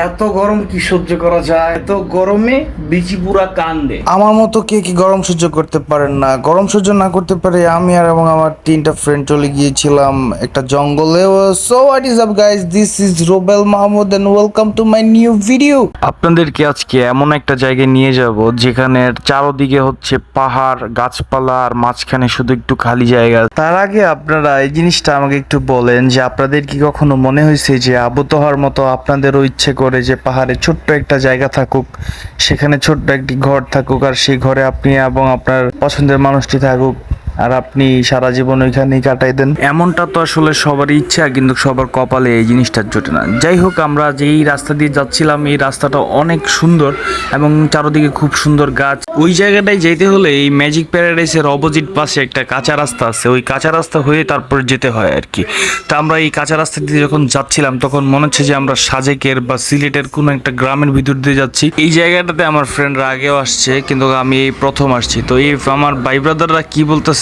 এত গরম কি সহ্য করা যায়? এত গরমে বিচি পুরা কান্দে। আমার মতো কে কি গরম সহ্য করতে পারেন না? গরম সহ্য না করতে পারে আমি আর এবং আমার তিনটা ফ্রেন্ড চলে গিয়েছিলাম একটা জঙ্গলে so what is up guys this is Robel Mahmud and welcome to my new video আপনাদেরকে আজকে এমন একটা জায়গায় নিয়ে যাব যেখানে চারোদিকে হচ্ছে পাহাড় গাছপালা আর মাঝখানে শুধু একটু খালি জায়গা তার আগে আপনারা এই জিনিসটা আমাকে একটু বলেন যে আপনাদের কি কখনো মনে হয়েছে যে আবুতহার মতো আপনাদেরও ইচ্ছে করে যে পাহাড়ে ছোট্ট একটা জায়গা থাকুক, সেখানে ছোট্ট একটি ঘর থাকুক, আর সেই ঘরে আপনি এবং আপনার পছন্দের মানুষটি থাকুক আর আপনি সারা জীবন ওইখানেই কাটাই দেন। এমনটা তো আসলে সবারই ইচ্ছা, কিন্তু সবার কপালে এই জিনিসটা জোটে না। যাই হোক, আমরা যেই রাস্তা দিয়ে যাচ্ছিলাম, এই রাস্তাটা অনেক সুন্দর এবং চারদিকে খুব সুন্দর গাছ। ওই জায়গাটায় যেতে হলে এই ম্যাজিক প্যারাডাইসের অপোজিট পাশে একটা কাঁচা রাস্তা আছে। ওই কাঁচা রাস্তা হয়ে তারপর যেতে হয় আর কি। তা আমরা এই কাঁচা রাস্তা দিয়ে যখন যাচ্ছিলাম, তখন মনে হচ্ছে যে আমরা সাজেকের বা সিলেটের কোনো একটা গ্রামের ভিতর দিয়ে যাচ্ছি। এই জায়গাটাতে আমার ফ্রেন্ডরা আগেও আসছে, কিন্তু আমি এই প্রথম আসছি। তো এই আমার ভাই ব্রাদাররা কি বলতেছে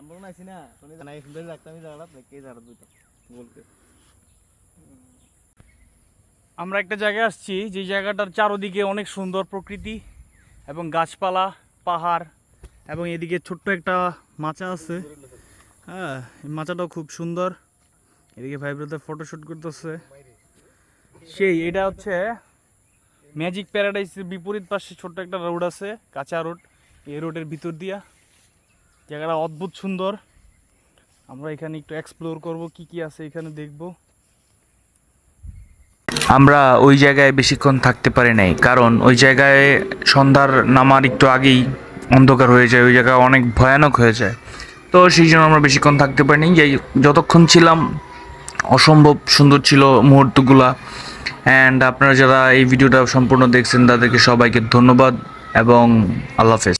গাড়িটা দাও, সামনে, গাড়িটা দাও। যত দূরের রাস্তা রাস্তা তত দূর যাব। আমরা একটা জায়গায় আসছি যে জায়গাটার চারদিকে অনেক সুন্দর প্রকৃতি এবং গাছপালা পাহাড় এবং এদিকে ছোট্ট একটা মাচা আছে। হ্যাঁ এই মাচাটাও খুব সুন্দর। এদিকে ভাই ব্রাদার ফটোশ্যুট করতেছে। সেই এটা হচ্ছে ম্যাজিক প্যারাডাইসের বিপরীত পাশে ছোট্ট একটা রোড আছে কাঁচা রোড। এই রোডের ভিতর দিয়া জায়গাটা অদ্ভুত সুন্দর। আমরা এখানে একটু এক্সপ্লোর করব, কি কি আছে এখানে দেখব। আমরা ওই জায়গায় বেশিক্ষণ থাকতে পারি নাই, কারণ ওই জায়গায় সন্ধ্যার নামার একটু আগেই অন্ধকার হয়ে যায়, ওই জায়গা অনেক ভয়ানক হয়ে যায়। তো সেই জন্য আমরা বেশিক্ষণ থাকতে পারিনি যাই যতক্ষণ ছিলাম, অসম্ভব সুন্দর ছিল মুহূর্তগুলা। অ্যান্ড আপনারা যারা এই ভিডিওটা সম্পূর্ণ দেখছেন, তাদেরকে সবাইকে ধন্যবাদ এবং আল্লাহ হাফেজ।